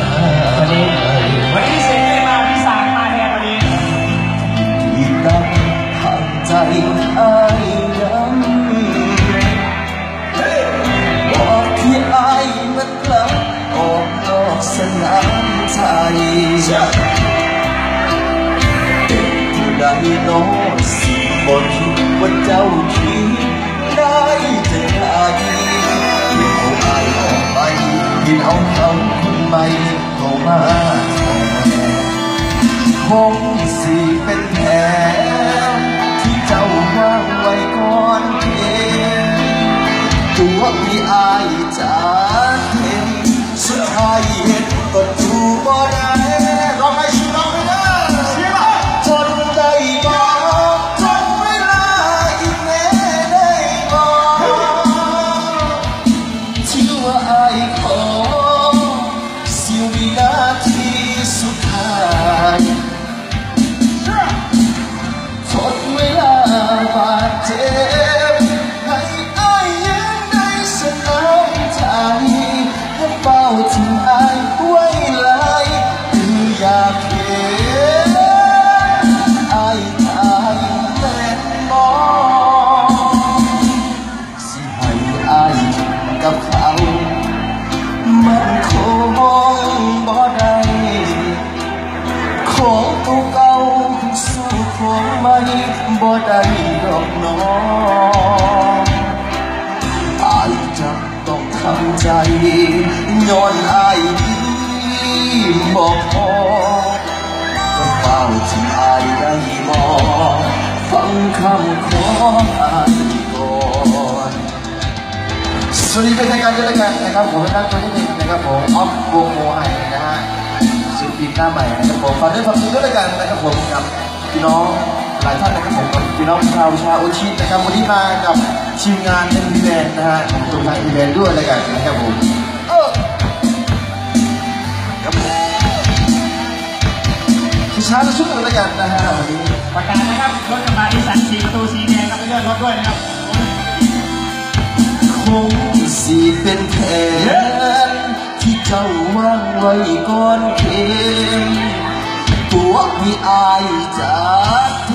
ตาวันนี้วันนี้เสียงไม่มาพี่สางมาแทนวันนี้ที่ตั้งทางใจอายยังบอกที่อายมันกลับออกนอกสนามใจผู้ใดน้สิบนว่าเจ้าคิดได้จะได้ที่เอาอายออกไปที่เอาเขา คงสิเป็นแผนที่เจ้าวางไว้ก่อนเองตัวพี่อายจากเห็นสุดท้ายเห็นก็ดูบ่ได้ร้องให้ชิร้องให้ได้ทนได้บ่ทนเวลาอีกแน่ได้บ่ที่ว่าอายขอสิววินาทีสุดท้าย บ่ได้ดอกน้องอายจะต้องทำใจย้อนอายนี้บอกพอก็เฝ้าที่อายได้มองฟังคำขออายก่อนสวัสดีเป็นทางการด้วยกันนะครับผมนะครับตัวที่หนึ่งนะครับผมออฟวงโมไฮนะฮะศิลปินหน้าใหม่นะครับผมฝากด้วยความดีด้วยกันนะครับผมกับพี่น้อง หลายท่านนะครับผมกับพี่น้องชาวชาวอุชินะครับวันนี้มากับทีมงานเอ็นวีแนนะฮะตรงทางอีเวนต์ด้วยแล้วกันนะครับผมเออครับผมช้าๆจะชุดหนึ่งแล้วกันนะฮะวันนี้ประกาศนะครับรถกระบะนิสสันสีประตูสีแดงครับไปเลือกรถด้วยนะครับคงสิเป็นแผนที่เจ้าวางไว้ก่อนเข็ม ตัวพี่อายจากเท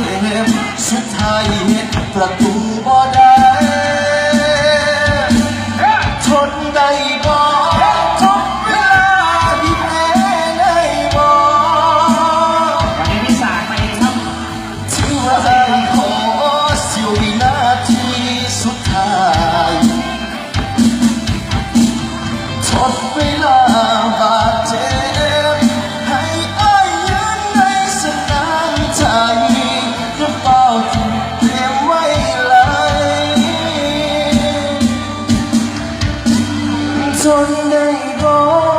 มสุดท้ายเห็นประตูบ่ได้ทนได้บ่ทนเวลาที่แพ้ได้บ่วันนี้พี่สางมาเองครับถือว่าอายขอเสียววินาทีสุดท้ายทดเวลา จ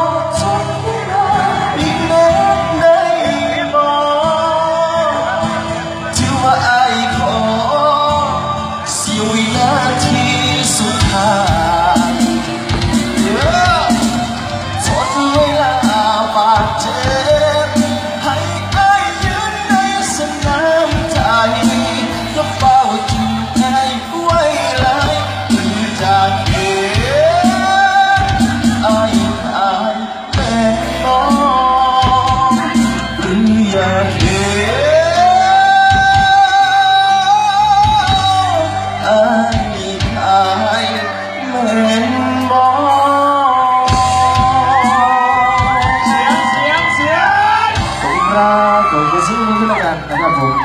เสียงเสีย